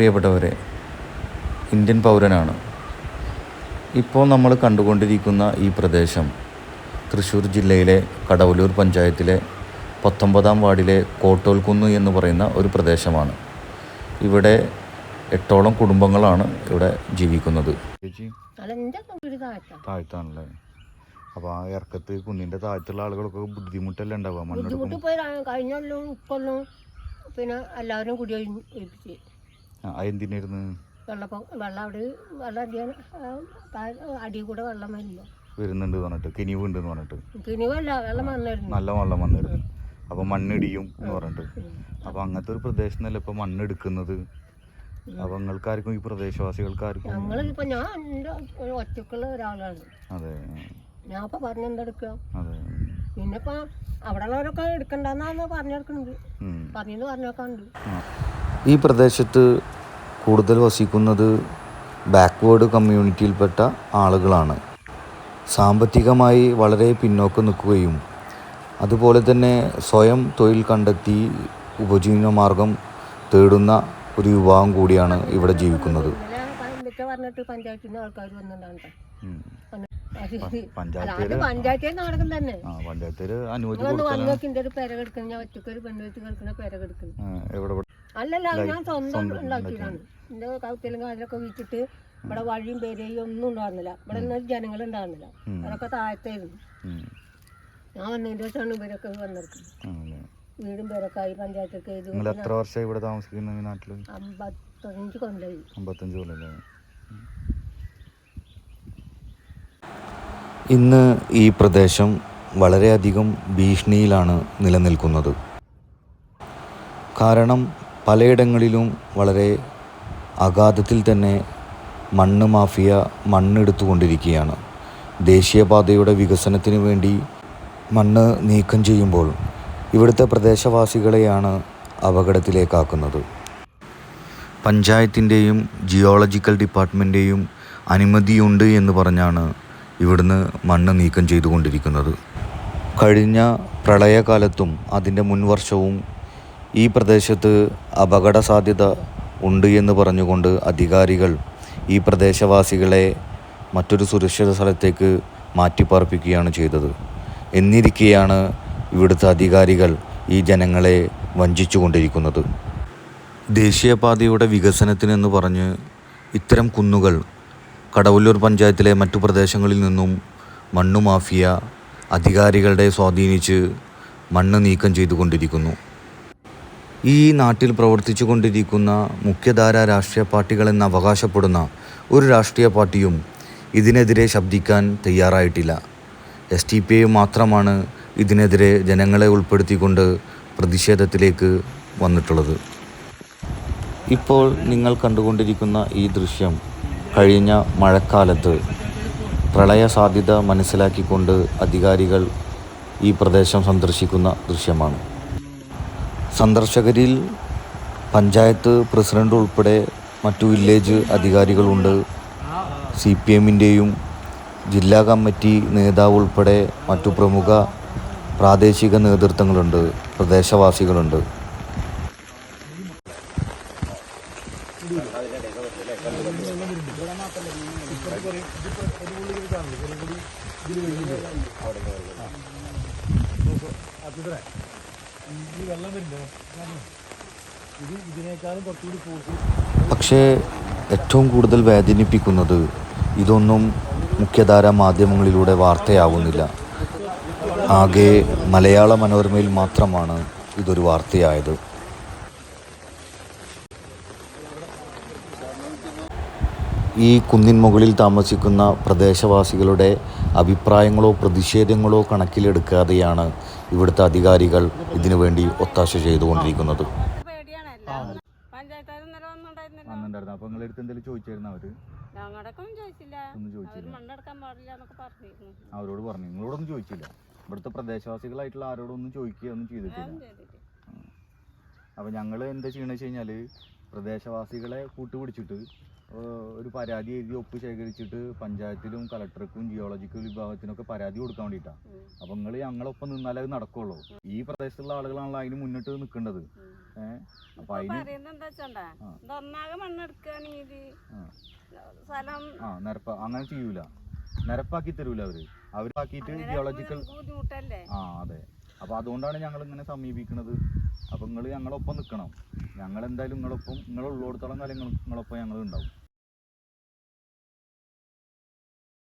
പ്രിയപ്പെട്ടവരെ ഇന്ത്യൻ പൗരനാണ്. ഇപ്പോൾ നമ്മൾ കണ്ടുകൊണ്ടിരിക്കുന്ന ഈ പ്രദേശം തൃശ്ശൂർ ജില്ലയിലെ കടവലൂർ പഞ്ചായത്തിലെ പത്തൊമ്പതാം വാർഡിലെ കോട്ടോൽക്കുന്ന് എന്ന് പറയുന്ന ഒരു പ്രദേശമാണ്. ഇവിടെ എട്ടോളം കുടുംബങ്ങളാണ് ഇവിടെ ജീവിക്കുന്നത്. താഴ്ത്താണല്ലേ? അപ്പോൾ ആ ഇറക്കത്ത് കുന്നിന്റെ താഴത്തുള്ള ആളുകളൊക്കെ ബുദ്ധിമുട്ടല്ലേ ഉണ്ടാവുക? പിന്നെ എല്ലാവരും കുടി ഒഴിപ്പിച്ച് എന്തിനായിരുന്നു വെള്ളപ്പം വെള്ളം അവിടെ വെള്ളം അടിയാണ് അടി കൂടെ വെള്ളം വരില്ല. വരുന്നുണ്ട് പറഞ്ഞിട്ട് കിനിവ് ഉണ്ട് പറഞ്ഞിട്ട്. കിണിവല്ല വെള്ളം വന്നിരുന്നു. നല്ല വെള്ളം വന്നിരുന്നു. അപ്പോൾ മണ്ണിടിയും എന്ന് പറഞ്ഞിട്ട്. അപ്പോൾ അങ്ങനത്തെ ഒരു പ്രദേശത്തല്ല ഇപ്പോൾ മണ്ണെടുക്കുന്നത്. അപ്പോൾ നിങ്ങൾക്കാർക്കും ഈ പ്രദേശവാസികൾക്കാർക്കും ഞങ്ങളിപ്പോൾ ഞാൻ എന്റെ ഒറ്റക്കുള്ള ഒരാളാണ്. അതെ. ഞാൻ ഇപ്പോൾ പറഞ്ഞെന്തെടുക്കുക അതെ. പിന്നെ ഇപ്പം അവിടെ ഉള്ളവരൊക്കെ എടുക്കണ്ടെന്നാണ് പറഞ്ഞെടുക്കുന്നുണ്ട് പറഞ്ഞു പറഞ്ഞേക്കാണ്ട് ഈ പ്രദേശത്ത് കൂടുതൽ വസിക്കുന്നത് ബാക്ക്വേർഡ് കമ്മ്യൂണിറ്റിയിൽപ്പെട്ട ആളുകളാണ്. സാമ്പത്തികമായി വളരെ പിന്നോക്കം നിൽക്കുകയും അതുപോലെ തന്നെ സ്വയം തൊഴിൽ കണ്ടെത്തി ഉപജീവനമാർഗം തേടുന്ന ഒരു വിഭാഗം കൂടിയാണ് ഇവിടെ ജീവിക്കുന്നത്. പറഞ്ഞിട്ട് ആൾക്കാർ വന്നിട്ടുണ്ടാകട്ടെ പഞ്ചായത്തിൽ പഞ്ചായത്തിൽ നാടകം തന്നെ പഞ്ചായത്തിൽ ഒരു ഞാൻ പെണ്ണുവെച്ച് കിടക്കുന്ന? അല്ലല്ല ഞാൻ സ്വന്തം ഉണ്ടാക്കിയതാണ്. എന്റെ കൗത്തിലും കാതിലൊക്കെ വീട്ടിട്ട് ഇവിടെ വഴിയും പേരെയും ഒന്നും ഉണ്ടായിരുന്നില്ല. ഇവിടെ ജനങ്ങൾ ഉണ്ടായിരുന്നില്ല. അവരൊക്കെ താഴത്തായിരുന്നു. ഞാൻ വന്നതിന്റെ ശേഷമാണ് ഇവരൊക്കെ വന്നിരിക്കുന്നത്. വീടും പേരൊക്കെ ആയി പഞ്ചായത്തൊക്കെ എത്ര വർഷമായി ഇവിടെ താമസിക്കുന്നു നാട്ടിൽ അമ്പത്തഞ്ച് കൊല്ലായി. അമ്പത്തഞ്ച് കൊല്ലല്ലേ ഇന്ന് ഈ പ്രദേശം വളരെയധികം ഭീഷണിയിലാണ് നിലനിൽക്കുന്നത്. കാരണം പലയിടങ്ങളിലും വളരെ അഗാധത്തിൽ തന്നെ മണ്ണ് മാഫിയ മണ്ണെടുത്തുകൊണ്ടിരിക്കുകയാണ്. ദേശീയപാതയുടെ വികസനത്തിന് വേണ്ടി മണ്ണ് നീക്കം ചെയ്യുമ്പോൾ ഇവിടുത്തെ പ്രദേശവാസികളെയാണ് അപകടത്തിലേക്കാക്കുന്നത്. പഞ്ചായത്തിന്റെയും ജിയോളജിക്കൽ ഡിപ്പാർട്ട്മെന്റേയും അനുമതിയുണ്ട് എന്ന് പറഞ്ഞാണ് ഇവിടുന്ന് മണ്ണ് നീക്കം ചെയ്തുകൊണ്ടിരിക്കുന്നത്. കഴിഞ്ഞ പ്രളയകാലത്തും അതിന്റെ മുൻവർഷവും ഈ പ്രദേശത്ത് അപകട സാധ്യത ഉണ്ട് എന്ന് പറഞ്ഞുകൊണ്ട് അധികാരികൾ ഈ പ്രദേശവാസികളെ മറ്റൊരു സുരക്ഷിത സ്ഥലത്തേക്ക് മാറ്റിപ്പാർപ്പിക്കുകയാണ് ചെയ്തത്. എന്നിരിക്കെയാണ് ഇവിടുത്തെ അധികാരികൾ ഈ ജനങ്ങളെ വഞ്ചിച്ചുകൊണ്ടിരിക്കുന്നത്. ദേശീയപാതയുടെ വികസനത്തിനെന്ന് പറഞ്ഞ് ഇത്തരം കുന്നുകൾ കടവല്ലൂർ പഞ്ചായത്തിലെ മറ്റു പ്രദേശങ്ങളിൽ നിന്നും മണ്ണു മാഫിയ അധികാരികളുടെ സ്വാധീനിച്ച് മണ്ണ് നീക്കം ചെയ്തുകൊണ്ടിരിക്കുന്നു. ഈ നാട്ടിൽ പ്രവർത്തിച്ചു കൊണ്ടിരിക്കുന്ന മുഖ്യധാര രാഷ്ട്രീയ പാർട്ടികളെന്ന് അവകാശപ്പെടുന്ന ഒരു രാഷ്ട്രീയ പാർട്ടിയും ഇതിനെതിരെ ശബ്ദിക്കാൻ തയ്യാറായിട്ടില്ല. എസ് ടി പി ഐ മാത്രമാണ് ഇതിനെതിരെ ജനങ്ങളെ ഉൾപ്പെടുത്തിക്കൊണ്ട് പ്രതിഷേധത്തിലേക്ക് വന്നിട്ടുള്ളത്. ഇപ്പോൾ നിങ്ങൾ കണ്ടുകൊണ്ടിരിക്കുന്ന ഈ ദൃശ്യം കഴിഞ്ഞ മഴക്കാലത്ത് പ്രളയ സാധ്യത മനസ്സിലാക്കിക്കൊണ്ട് അധികാരികൾ ഈ പ്രദേശം സന്ദർശിക്കുന്ന ദൃശ്യമാണ്. സന്ദർശകരിൽ പഞ്ചായത്ത് പ്രസിഡന്റ് ഉൾപ്പെടെ മറ്റു വില്ലേജ് അധികാരികളുണ്ട്. സി പി എമ്മിന്റെയും ജില്ലാ കമ്മിറ്റി നേതാവ് ഉൾപ്പെടെ മറ്റു പ്രമുഖ പ്രാദേശിക നേതൃത്വങ്ങളുണ്ട്. പ്രദേശവാസികളുണ്ട്. പക്ഷേ ഏറ്റവും കൂടുതൽ വേദനിപ്പിക്കുന്നത് ഇതൊന്നും മുഖ്യധാര മാധ്യമങ്ങളിലൂടെ വാർത്തയാവുന്നില്ല. ആകെ മലയാള മനോരമയിൽ മാത്രമാണ് ഇതൊരു വാർത്തയായത്. ഈ കുന്നിൻ മുകളിൽ താമസിക്കുന്ന പ്രദേശവാസികളുടെ അഭിപ്രായങ്ങളോ പ്രതിഷേധങ്ങളോ കണക്കിലെടുക്കാതെയാണ് ഇവിടുത്തെ അധികാരികൾ ഇതിനു വേണ്ടി ഒത്താശ ചെയ്തുകൊണ്ടിരിക്കുന്നത്. വന്നിട്ടുണ്ടായിരുന്നു അപ്പോൾ നിങ്ങളെടുത്ത് എന്തെങ്കിലും ചോദിച്ചായിരുന്നു അവർ? ഒന്നും ചോദിച്ചില്ല. അവരോട് പറഞ്ഞു. നിങ്ങളോടൊന്നും ചോദിച്ചില്ല. ഇവിടുത്തെ പ്രദേശവാസികളായിട്ടുള്ള ആരോടൊന്നും ചോദിക്കുക ഒന്നും ചെയ്തിട്ടില്ല. അപ്പൊ ഞങ്ങൾ എന്താ ചെയ്യണമെന്ന് വെച്ച് കഴിഞ്ഞാൽ പ്രദേശവാസികളെ കൂട്ടുപിടിച്ചിട്ട് ഒരു പരാതി എഴുതി ഒപ്പ് ശേഖരിച്ചിട്ട് പഞ്ചായത്തിലും കളക്ടർക്കും ജിയോളജിക്കൽ വിഭാഗത്തിനൊക്കെ പരാതി കൊടുക്കാൻ വേണ്ടിയിട്ടാണ് അപ്പൊ നിങ്ങൾ ഞങ്ങളൊപ്പം നിന്നാലേ അത് നടക്കുള്ളൂ. ഈ പ്രദേശത്തുള്ള ആളുകളാണല്ലോ അതിന് മുന്നിട്ട് നിൽക്കേണ്ടത്. അതിന് വെച്ചണ്ടാ? ആ. നിരപ്പ അങ്ങനെ ചെയ്യൂല. നിരപ്പാക്കി തരൂല അവർ. അവരാക്കിയിട്ട് ജിയോളജിക്കൽ ആ അതെ. അപ്പൊ അതുകൊണ്ടാണ് ഞങ്ങൾ ഇങ്ങനെ സമീപിക്കുന്നത് അപ്പോൾ നിങ്ങൾ ഞങ്ങളൊപ്പം നിൽക്കണം ഞങ്ങൾ എന്തായാലും നിങ്ങളൊപ്പം നിങ്ങളുള്ളിടത്തോളം കാലം നിങ്ങളൊപ്പം ഞങ്ങൾ ഉണ്ടാവും